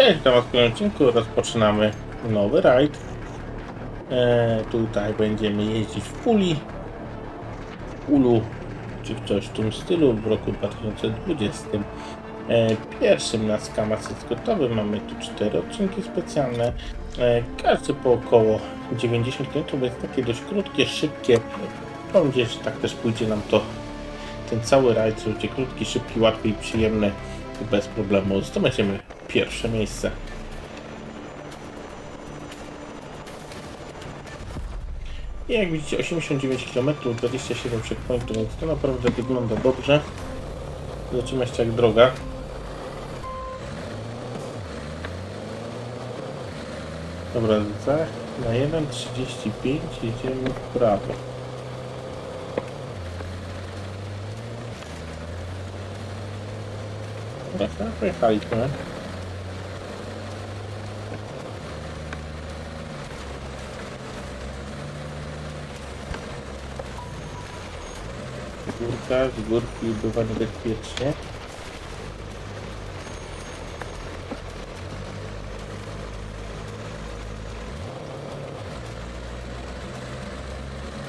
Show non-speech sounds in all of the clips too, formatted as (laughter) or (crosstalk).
Cześć, witam Was w odcinku. Rozpoczynamy nowy rajd. E, tutaj będziemy jeździć w puli. Ulu, czy w coś w tym stylu w roku 2020. E, pierwszym na skamac jest gotowy. Mamy tu cztery odcinki specjalne. E, każdy po około 90 km, jest takie dość krótkie, szybkie. Mam nadzieję, że tak też pójdzie nam to ten cały rajd, będzie krótki, szybki, łatwy i przyjemny bez problemu. Zdobędziemy pierwsze miejsce. I jak widzicie 89 km, 27 checkpointów, więc to naprawdę wygląda dobrze. Zobaczymy jeszcze jak droga. Dobra, na 1.35 jedziemy w prawo. Dobra, pojechaliśmy. Górka, z górki bywa niebezpiecznie.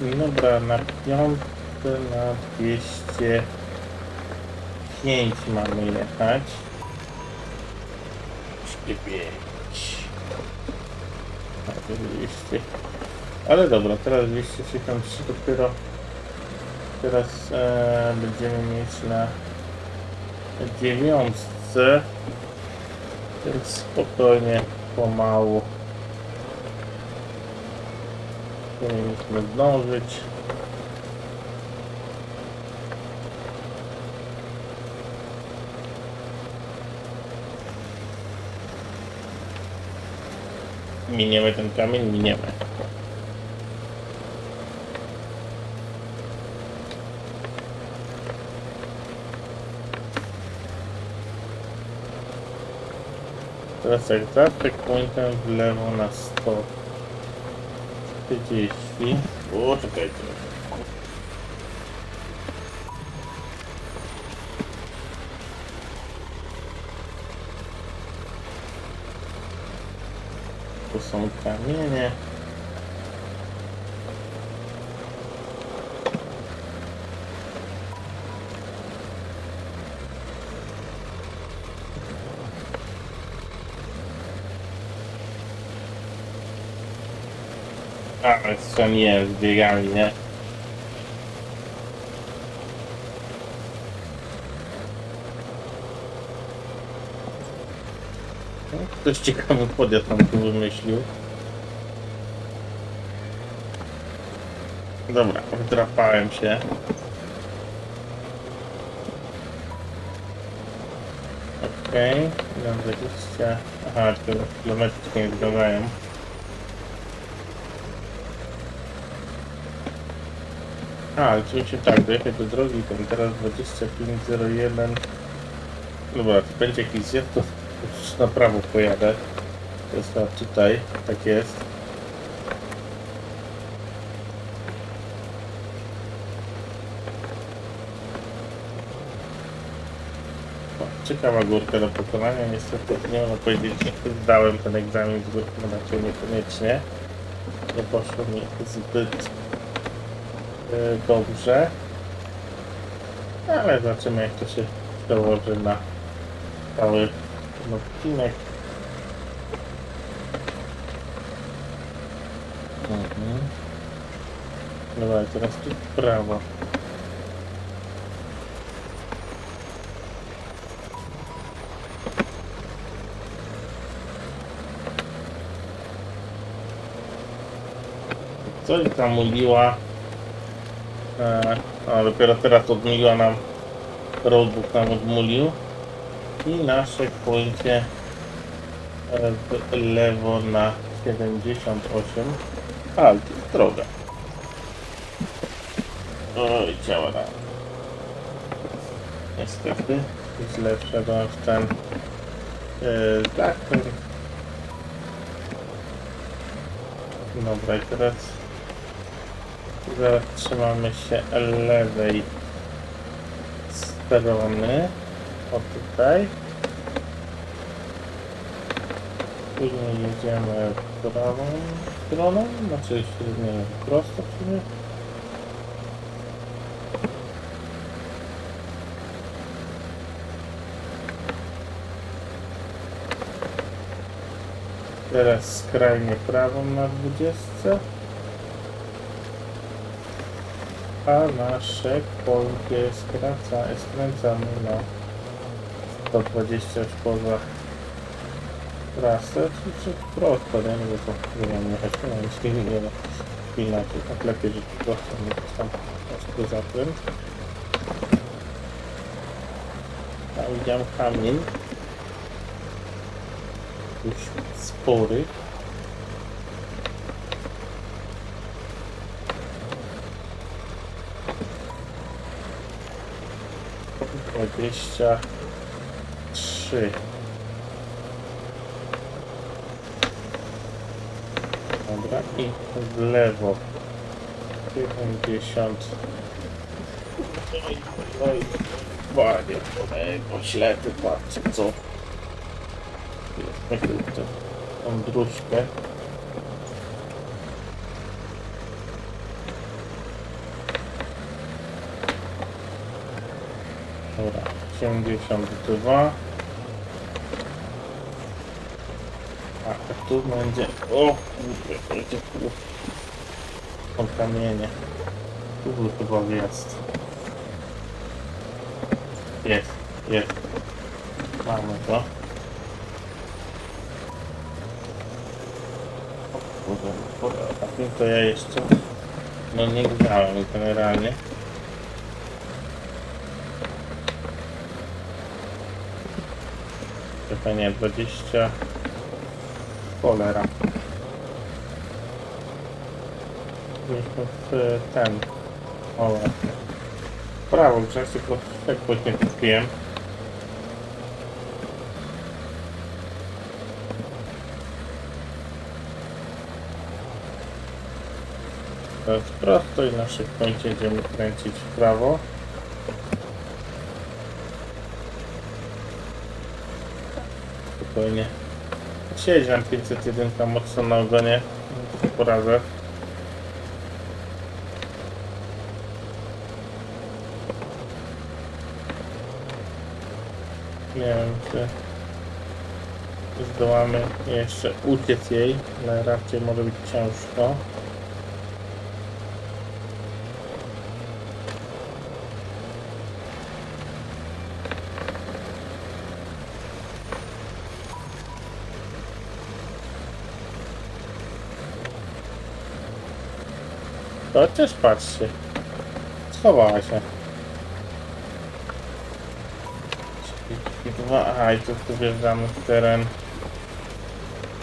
Dobra, na piątkę na 205 mamy jechać. 205. A, to 200. Ale dobra, teraz 263 dopiero Teraz e, będziemy mieć na dziewiątce, więc spokojnie, pomału powinniśmy zdążyć. Miniemy ten kamień, miniemy. Teraz jak za checkpointem w lewo na 140. O, czekajcie. Co nie, z biegami, nie? Ktoś ciekawy podjazd tam tu wymyślił. Dobra, wdrapałem się. Okej, okay. 20... Aha, tylko kilometry nie zgadzają. A, oczywiście tak, dojechać do drogi, tam teraz 2501. Dobra, to będzie jakiś zjazd, to już (laughs) na prawo pojadę. To jest chyba tutaj, tak jest. O, Ciekawa górka do pokonania, niestety nie można powiedzieć, że zdałem ten egzamin z górki, no niekoniecznie. Nie poszło mi zbyt dobrze. Ale zobaczymy jak to się przełoży na cały odcinek. Mhm. Dobra, teraz tu prawo. Coś tam mówiła. E, a dopiero teraz odmówiła nam roadbook nam odmulił. I na checkpoincie e, w lewo na 78 a jest droga oj działa nam niestety źle wszedłem w ten e, zakręt dobra i teraz Zatrzymamy się lewej strony. O tutaj. Później jedziemy prawą stroną, znaczy nie, prosto sumie. Teraz skrajnie prawą na 20. A na checkpointie skraca, skręcamy na 120 już poza trasę, czy, czy prosto, nie? No bo to nie wiem, jechać tu na niskiej nie no, inaczej, tak lepiej, że prosto nie to tam ostry zakręt. Tam widziałem kamień. Już spory. Dwadzieścia trzy. Dobra, i w lewo. 50. Oj, oj, ładnie, bo ślepy patrzę, co? Jest to, tą dróżkę. Dobra, 72. A tu będzie. O kurde, będzie tu. Są kamienie. Tu chyba wjazd. Jest, jest. Mamy to. O kurde, a tym to ja jeszcze. No nie grałem generalnie. Chyba nie, 20. Cholera. W ten. O właśnie. Prawo, tylko tak później kupiłem. To prosto i na szybkości będziemy kręcić w prawo. Spokojnie. Siedzi nam 501 mocno na ogonie. Poradzę. Nie wiem, czy zdołamy jeszcze uciec jej, ale raczej może być ciężko. Chociaż patrzcie. Schowała się. Dwa, aha, i tu, wjeżdżamy w teren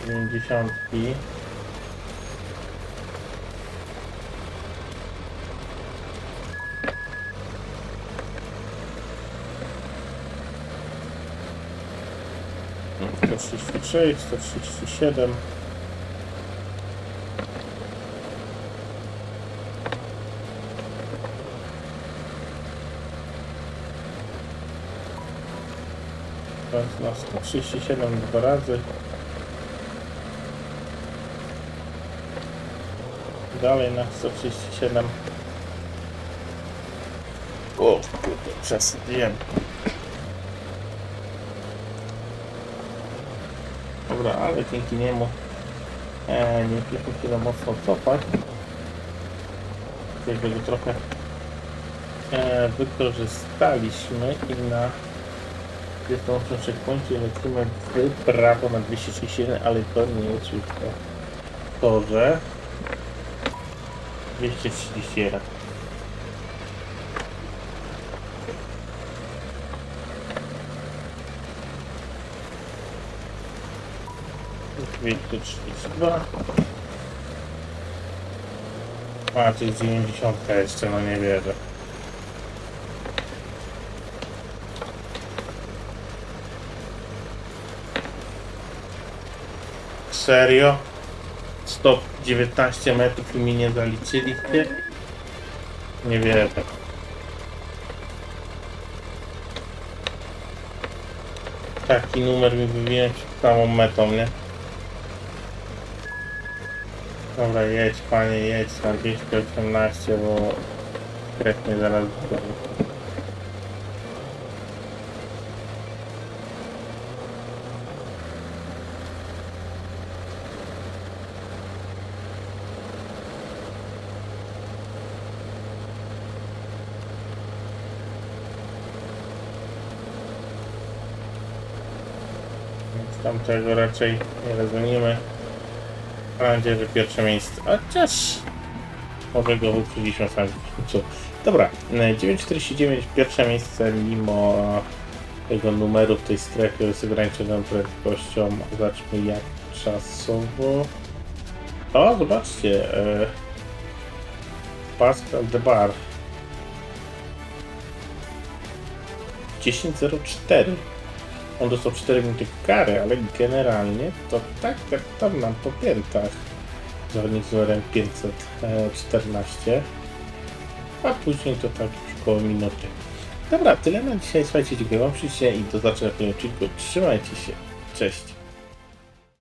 90. To 33, 137. na 137 dwa razy. Dalej na 137. O, kurde, przesadziłem. Dobra, ale dzięki niemu e, nie piszę tyle mocno cofać. Jakby go trochę e, wykorzystaliśmy i na jest to w checkpoincie lecimy w prawo na 231, ale to nie jest to torze 231. Dwieście trzydzieści. A, to jest 90 jeszcze, no nie wierzę. Serio? Stop 19 metrów i mi nie zaliczyli ty? Nie wiem. Taki numer mi wybiłem przed samą metą, nie? Dobra, jedź panie, jedź na 218, bo jak zaraz zrobię. Tamtego raczej nie rozgonimy. Mam nadzieję, że pierwsze miejsce. Chociaż może go wyprzedziliśmy sami. Dobra, e, 9.49 pierwsze miejsce mimo tego numeru w tej strefie z ograniczoną prędkością. Zobaczmy jak czasowo. O, zobaczcie. E, Pascal de Bar. 10.04. On dostał 4 minuty kary, ale generalnie to tak, tak tam nam po piętach. Zawodnik z numerem 514. A później to tak już koło minuty. Dobra, tyle na dzisiaj. Słuchajcie, dziękuję wam przyjście i do zobaczenia w kolejnym odcinku. Trzymajcie się. Cześć.